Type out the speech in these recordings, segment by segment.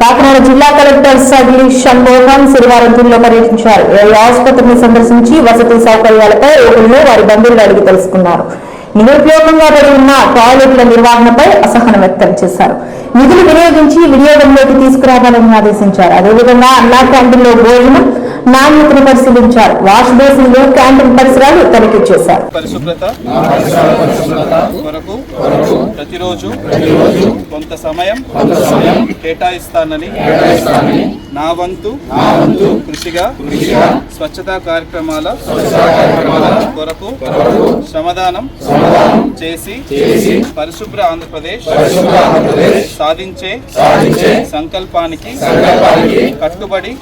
కాకినాడ జిల్లా కలెక్టర్ సగిలి షణ్మోహన్ శనివారం పర్యటించారు. ఆసుపత్రిని సందర్శించి వసతి సౌకర్యాలపై రోగులను వారి బంధువులు అడిగి తెలుసుకున్నారు. నిరుపయోగంగా పడి ఉన్న టాయిలెట్ల నిర్వహణపై అసహనం వ్యక్తం చేశారు. నిధులు వినియోగించి వినియోగంలోకి తీసుకురావాలని ఆదేశించారు. అదేవిధంగా అన్నా క్యాంటీన్లో భోజనం నాణ్యతను పరిశీలించారు. వాష్ బేసిన్లు క్యాంటీన్ పరిసరాలు తనిఖీ చేశారు. పరిశుభ్రత. కొరకు ప్రతిరోజు కొంత సమయం కేటాయిస్తానని నా వంతు కృషిగా స్వచ్ఛతా కార్యక్రమాల కొరకు శ్రమదానం చేసి పరిశుభ్ర ఆంధ్రప్రదేశ్ సాధించే సంకల్పానికి కట్టుబడి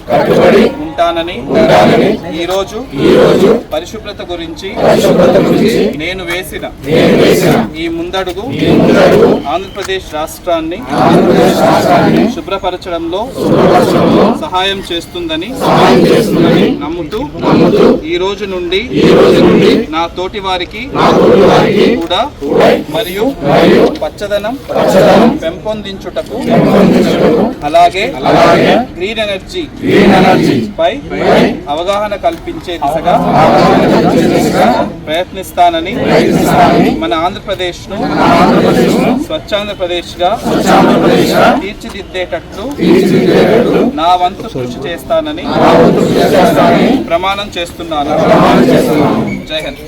ఉంటానని ఈ రోజు పరిశుభ్రత గురించి నేను వేసిన ఈ ముందడుగు ఆంధ్రప్రదేశ్ రాష్ట్రాన్ని శుభ్రపరచడంలో సహాయం చేస్తుందని ఈ రోజు నుండి నా తోటి వారికి కూడా మరియు పచ్చదనం పెంపొందించుటకు అలాగే గ్రీన్ ఎనర్జీ పై అవగాహన కల్పించే దిశగా ప్రయత్నిస్తానని మన ఆంధ్రప్రదేశ్ను స్వచ్ఛాంధ్రప్రదేశ్గా తీర్చిదిద్దేటట్లు నా వంతు కృషి చేస్తానని ప్రమాణం చేస్తున్నాను. జై హింద్.